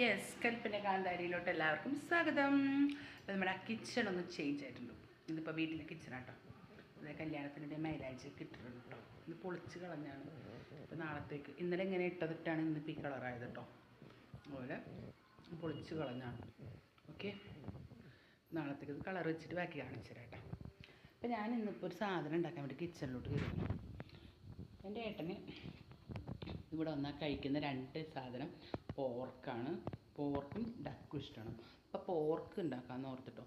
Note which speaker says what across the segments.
Speaker 1: Yes കൽപ്പന കാന്താരിയിലോട്ട് എല്ലാവർക്കും സ്വാഗതം. അപ്പോൾ നമ്മുടെ കിച്ചൺ ഒന്ന് ചേഞ്ച് ആയിട്ടുണ്ട്. ഇന്നിപ്പോൾ വീട്ടിലെ കിച്ചണാട്ടോ അതായത് കല്യാണത്തിന്റെ മൈലാഞ്ചി ഇട്ടിട്ടുണ്ട് കേട്ടോ ഇന്ന് പൊളിച്ച് കളഞ്ഞാണ്. ഇപ്പോൾ നാളത്തേക്ക്. ഇന്നലെ ഇങ്ങനെ ഇട്ടതിട്ടാണ് ഇന്നിപ്പോൾ ഈ കളറായത് കേട്ടോ അതുപോലെ പൊളിച്ച് കളഞ്ഞാണ്. ഓക്കെ നാളത്തേക്ക് ഇത് കളർ വെച്ചിട്ട് ബാക്കി കാണിച്ചു തരാം കേട്ടോ അപ്പോൾ ഞാൻ ഇന്നിപ്പോൾ ഒരു സാധനം ഉണ്ടാക്കാൻ വേണ്ടി കിച്ചണിലോട്ട് കയറുന്നു എന്റെ ഏട്ടന് ഇവിടെ വന്നാൽ കഴിക്കുന്ന രണ്ട് സാധനം പോർക്കാണ്. പോർക്കും ഡക്കും ഇഷ്ടമാണ് അപ്പോൾ പോർക്ക് ഉണ്ടാക്കാമെന്ന് ഓർത്തിട്ടോ.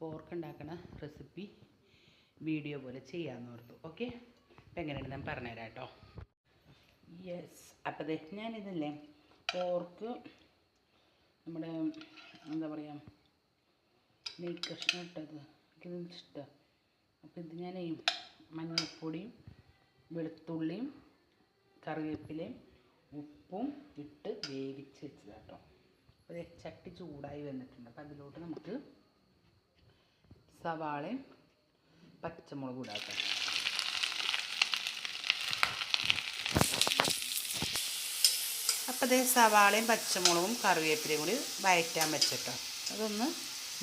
Speaker 1: പോർക്ക് ഉണ്ടാക്കുന്ന റെസിപ്പി വീഡിയോ പോലെ ചെയ്യാമെന്ന് ഓർത്തു. ഓക്കെ? അപ്പം എങ്ങനെയാണ് ഞാൻ പറഞ്ഞുതരാം കേട്ടോ യെസ് അപ്പോൾ ദേ ഞാനിതല്ലേ പോർക്ക് നമ്മുടെ എന്താ പറയുക നെയ് കഷ്ണം ഇട്ടത്. എനിക്കിത് ഇഷ്ടമാണ് അപ്പോൾ ഇത് ഞാൻ മഞ്ഞൾപ്പൊടിയും വെളുത്തുള്ളിയും കറിവേപ്പിലയും ഉപ്പും ഇട്ട് വേവിച്ച് വെച്ചത് കേട്ടോ. അപ്പോൾ ചട്ടി ചൂടായി വന്നിട്ടുണ്ട്. അപ്പോൾ അതിലോട്ട് നമുക്ക് സവാളയും പച്ചമുളകും ഇടാട്ടോ അപ്പൊ അതേ സവാളയും പച്ചമുളകും കറിവേപ്പിലയും കൂടി വഴറ്റാൻ വെച്ചിട്ടോ അതൊന്ന്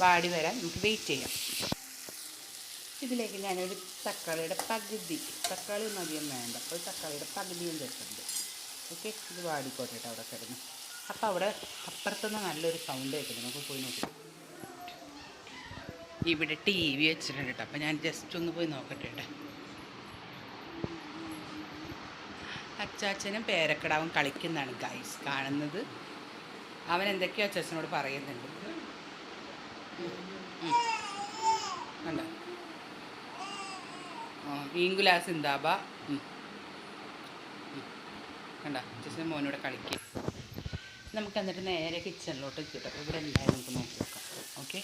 Speaker 1: വാടി വരാൻ നമുക്ക് വെയിറ്റ് ചെയ്യാം. ഇതിലേക്ക് ഞാനൊരു തക്കാളിയുടെ പകുതി. തക്കാളി അധികം വേണ്ട. അപ്പോൾ തക്കാളിയുടെ പകുതിയും ചേർക്കുന്നുണ്ട് ഓക്കെ ഇത് വാടിക്കോട്ടെ കേട്ടോ അവിടെ കിടന്ന്. അപ്പോൾ അവിടെ അപ്പുറത്തുനിന്ന് നല്ലൊരു സൗണ്ട് കേൾക്കുന്നു. നമുക്ക് പോയി നോക്കാം. ഇവിടെ ടി വി വെച്ചിട്ടുണ്ട് കേട്ടോ. അപ്പോൾ ഞാൻ ജസ്റ്റ് ഒന്ന് പോയി നോക്കട്ടെ കേട്ടോ. അച്ചാച്ചനും പേരക്കിടാവും കളിക്കുന്നതാണ് ഗൈസ് കാണുന്നത്. അവൻ എന്തൊക്കെയോ അച്ചാച്ചനോട് പറയുന്നുണ്ട്. കണ്ടോ? ഈങ്കുലാസ് ഇന്താബ കണ്ട ചേച്ചി മോനോട് കളിക്കുക നമുക്ക് എന്നിട്ട് നേരെ കിച്ചണിലോട്ട് എത്തിയിട്ട് ഇവിടെ എന്തായാലും നമുക്ക് നോക്കി നോക്കാം ഓക്കെ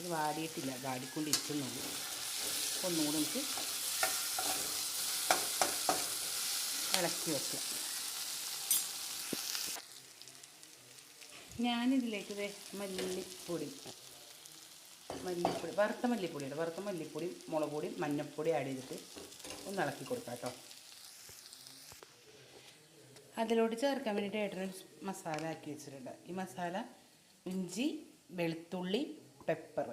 Speaker 1: ഇത് വാടിയിട്ടില്ല. വാടിക്കൊണ്ടിരിക്കുന്നുള്ളൂ ഒന്നുകൂടി നമുക്ക് ഇളക്കി വെക്കാം. ഞാനിതിലേക്ക് മല്ലിപ്പൊടി. മല്ലിപ്പൊടി വറുത്ത മല്ലിപ്പൊടിയുണ്ട്. വറുത്ത മല്ലിപ്പൊടി മുളക് പൊടി മഞ്ഞൾപ്പൊടി ആഡ് ചെയ്തിട്ട് ഒന്ന് ഇളക്കി കൊടുക്കാം കേട്ടോ. അതിലോട്ട് ചേർക്കാൻ വേണ്ടിയിട്ട് ഏട്ടൻ മസാല ആക്കി വെച്ചിട്ടുണ്ട്. ഈ മസാല ഇഞ്ചി വെളുത്തുള്ളി പെപ്പർ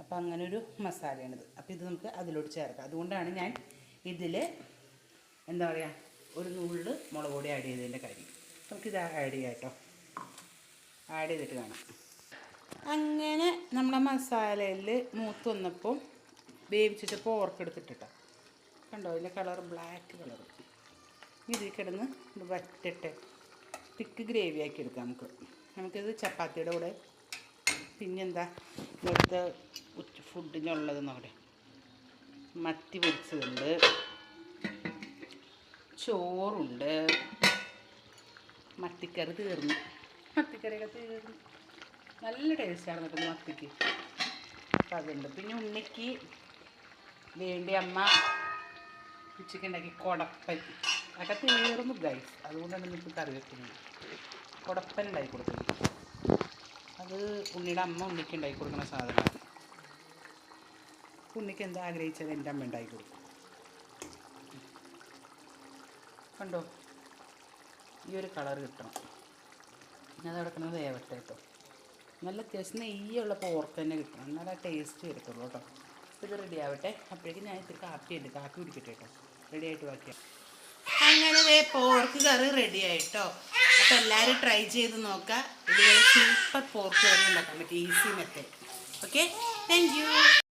Speaker 1: അപ്പോൾ അങ്ങനെ ഒരു മസാലയാണിത്. അപ്പോൾ ഇത് നമുക്ക് അതിലോട്ട് ചേർക്കാം. അതുകൊണ്ടാണ് ഞാൻ ഇതിൽ എന്താ പറയുക ഒരു നുള്ള് മുളക് പൊടി ആഡ് ചെയ്തതിന്റെ കാര്യം. നമുക്കിത് ആഡ് ചെയ്യാം കേട്ടോ. ആഡ് ചെയ്തിട്ട് കാണാം. അങ്ങനെ നമ്മുടെ മസാലയിൽ മൂത്ത് വന്നപ്പോൾ വേവിച്ചിട്ട് പോർക്ക് എടുത്തിട്ടിട്ടാ. കണ്ടോ? അതിന്റെ കളർ ബ്ലാക്ക് കളർ ഇതിൽ കിടന്ന് ഇത് വറ്റിട്ട് തിക്ക് ഗ്രേവി ആക്കി എടുക്കാം നമുക്ക്. നമുക്കിത് ചപ്പാത്തിയുടെ കൂടെ. പിന്നെന്താ? ഇവിടുത്തെ ഉച്ച ഫുഡിനുള്ളത് നോക്കട്ടെ മത്തി പൊരിച്ചതുണ്ട്. ചോറുണ്ട്. മത്തിക്കറി തീർന്നു. മത്തിക്കറിയൊക്കെ തീർന്നു. നല്ല ടേസ്റ്റാണ് കേട്ടോ മത്തിക്ക്. അപ്പം അതുണ്ട്. പിന്നെ ഉണ്ണിക്ക് വേണ്ടി അമ്മ ഉച്ചയ്ക്ക് ഉണ്ടാക്കി അതൊക്കെ തീർന്നു ഗൈസ് അതുകൊണ്ടാണ് നമുക്ക് കറി വെക്കുന്നത്. കുടപ്പൻ ഉണ്ടാക്കി കൊടുക്കുന്നത്. അത് ഉണ്ണിയുടെ അമ്മ ഉണ്ണിക്ക് ഉണ്ടാക്കി കൊടുക്കുന്ന സാധനമാണ്. ഉണ്ണിക്ക് എന്താ ആഗ്രഹിച്ചത്? എന്റെ അമ്മ ഉണ്ടാക്കി കൊടുക്കും. കണ്ടോ? ഈ ഒരു കളർ കിട്ടണം. ഞാൻ കിടക്കുന്നത് വേവട്ടെ കേട്ടോ. നല്ല അത്യാവശ്യം നെയ്യുള്ള പോർക്ക് തന്നെ കിട്ടണം. നല്ല ടേസ്റ്റ് വരത്തുള്ളൂ കേട്ടോ. ഇത് റെഡി ആവട്ടെ. അപ്പോഴേക്കും ഞാൻ ഇത്തിരി കാപ്പി ഉണ്ട് കാപ്പി കുടിക്കട്ടെ കേട്ടോ. റെഡി ആയിട്ട് ബാക്കിയാണ് അങ്ങനെ ദേ പോർക്ക് കറി റെഡി ആയിട്ടോ. അപ്പോൾ എല്ലാവരും ട്രൈ ചെയ്ത് നോക്കുക ഇതുപോലെ സൂപ്പർ പോർക്ക് കറി ഉണ്ടാക്കാൻ പറ്റും ഈസി മെത്തേഡ് ഓക്കെ താങ്ക്